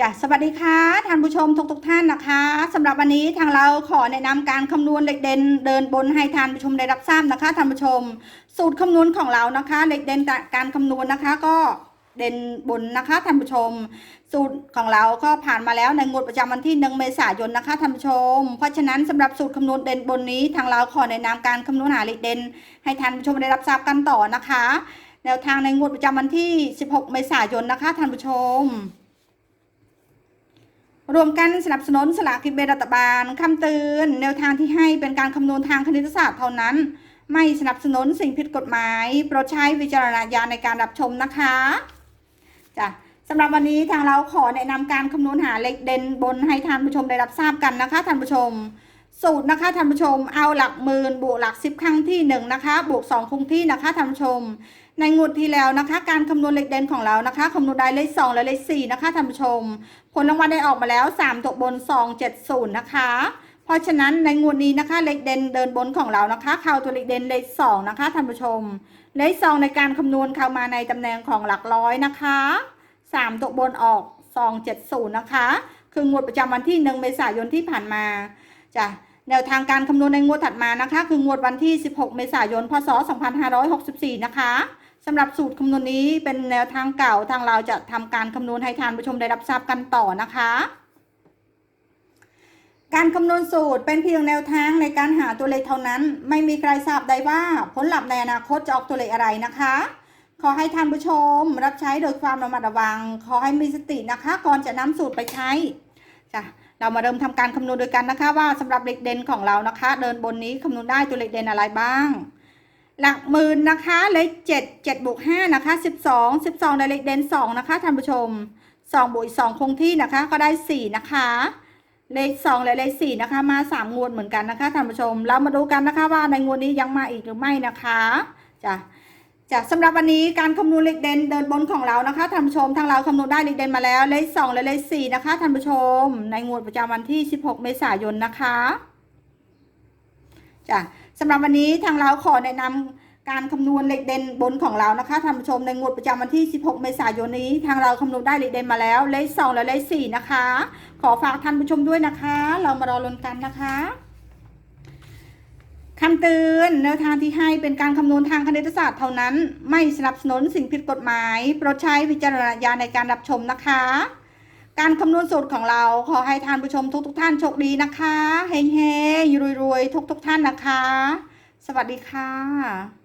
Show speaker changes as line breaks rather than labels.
จ้ะสวัสดีค่ะท่านผู้ชมทุกทุกๆท่านนะคะสำหรับวันนี้ทางเราขอแนะนำการคำนวณเล็กเด่นเดินบนให้ท่านผู้ชมได้รับทราบนะคะท่านผู้ชม สูตรคำนวณของเรานะคะเล็กเด่นการคำนวณนะคะก็เด่นบนนะคะท่านผู้ชม สูตรของเราก็ผ่านมาแล้วในงวดประจำวันที่1เมษายนนะคะท่านผู้ชม เพราะฉะนั้นสำหรับสูตรคำนวณเด่นบนนี้ ทางเราขอแนะนำการคำนวณหาเล็กเด่นให้ท่านผู้ชมได้รับทราบกันต่อนะคะ แนวทางในงวดประจำวันที่ 16 เมษายนนะคะท่านผู้ชม รวมกันสนับสนุนสลากกินแบ่งรัฐบาลคำเตือนแนวทางที่ให้เป็นการคำนวณทางคณิตศาสตร์เท่านั้น ไม่สนับสนุนสิ่งผิดกฎหมาย โปรดใช้วิจารณญาณในการรับชมนะคะจ้ะสำหรับวันนี้ทางเราขอแนะนำการคำนวณหาเลขเด่นบนให้ท่านผู้ชมได้รับทราบกันนะคะท่านผู้ชม สูตรนะคะท่านผู้ชมเอาหลักหมื่นบวกหลักสิบครั้งที่หนึ่งนะคะบวกสองคงที่นะคะท่านผู้ชม ในงวดที่แล้วนะคะ การคำนวณเลขเด่นของเรานะคะคำนวณได้เลขสองและเลขสี่นะคะท่านผู้ชม ผลรางวัลได้ออกมาแล้ว3ตกบน270นะคะเพราะฉะนั้นในงวดนี้นะคะเลขเด่นเดินบนของเรานะคะเข้าตัวเลขเด่นเลข2นะคะท่านผู้ชม เลข2ในการคำนวณเข้ามาในตำแหน่งของหลักร้อยนะคะ3ตกบนออก270นะคะ คืองวดประจำวันที่1เมษายนที่ผ่านมาจ้ะ แนวทางการคำนวณในงวดถัดมานะคะ คืองวดวันที่ 16 เมษายน พศ 2564 นะคะสำหรับสูตรคำนวณนี้เป็นแนวทางเก่าทางเราจะทำการคำนวณให้ท่านผู้ชมได้รับทราบกันต่อนะคะ การคำนวณสูตรเป็นเพียงแนวทางในการหาตัวเลขเท่านั้น ไม่มีใครทราบได้ว่าผลลัพธ์ในอนาคตจะออกตัวเลขอะไรนะคะ ขอให้ท่านผู้ชมรับใช้โดยความระมัดระวัง ขอให้มีสตินะคะ ก่อนจะนำสูตรไปใช้จ้ะ เรามาเริ่มทำการคำนวณโดยกันนะคะ ว่าสำหรับเลขเด่นของเรานะคะ เดินบนนี้คำนวณได้ตัวเลขเด่นอะไรบ้าง หลักหมื่นนะคะเลขเจ็ดเจ็ดบวกห้านะคะสิบสองสิบสองได้เลขเด่นสองนะคะท่านผู้ชมสองบวกสองคงที่นะคะก็ได้สี่นะคะเลขสองและเลขสี่นะคะ มาสามงวดเหมือนกันนะคะท่านผู้ชม เรามาดูกันนะคะว่าในงวดนี้ยังมาอีกหรือไม่นะคะจ้ะ จ้ะสำหรับวันนี้การคำนวณเลขเด่นเดินบนของเรานะคะท่านผู้ชมทางเราคำนวณได้เลขเด่นมาแล้วเลขสองและเลขสี่นะคะท่านผู้ชม ในงวดประจำวันที่สิบหกเมษายนนะคะจ้ะสำหรับวันนี้ทางเราขอแนะนำการคำนวณเลขเด่นบนของเรานะคะท่านผู้ชมในงวดประจำวันที่ 16 เมษายนนี้ ทางเราคำนวณได้เลขเด่นมาแล้วเลข2และเลข4นะคะ ขอฝากท่านผู้ชมด้วยนะคะ เรามารอลุ้นกันนะคะ คำเตือนแนวทางที่ให้เป็นการคำนวณทางคณิตศาสตร์เท่านั้น ไม่สนับสนุนสิ่งผิดกฎหมาย โปรดใช้วิจารณญาณในการรับชมนะคะ การคำนวณสูตรของเราขอให้ท่านผู้ชมทุกๆทท่านโชคดีนะคะ เฮงเฮงรวยๆทุกๆทท่านนะคะ สวัสดีค่ะ